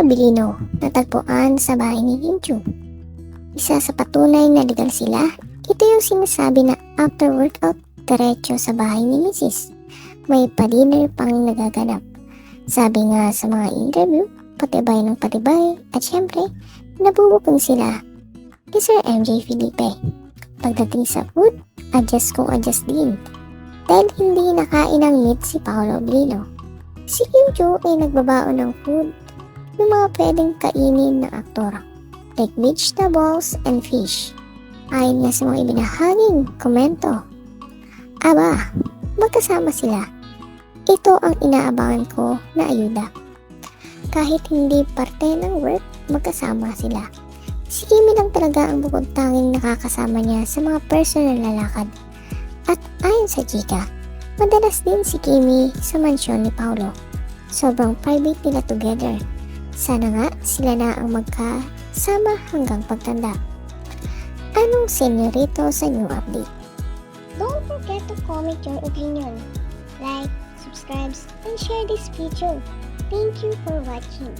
Abilino natagpuan sa bahay ni Chu. Isa sa patunay na legal sila, ito yung sinasabi na after workout, diretso sa bahay ni Mrs. May pa-dinner pang nagaganap. Sabi nga sa mga interview, patibay ng patibay at syempre, nabubukong sila ni Sir MJ Felipe. Pagdating sa food, adjust kung adjust din. Dahil hindi nakain ng meat si Paolo Blino. Si Kim Chu ay nagbabaon ng food ng mga pwedeng kainin ng aktor like vegetables and fish. Ayon nga sa mga ibinahaging komento. Aba, magkasama sila. Ito ang inaabangan ko na ayuda. Kahit hindi parte ng work, magkasama sila. Si Kimi lang talaga ang bukod tanging nakakasama niya sa mga personal na lakad. At ayon sa chika, madalas din si Kimi sa mansyon ni Paulo. Sobrang private nila together. Sana nga sila na ang magkasama hanggang pagtanda. Anong senyorito sa new update? Don't forget to comment your opinion. Like, subscribe, and share this video. Thank you for watching.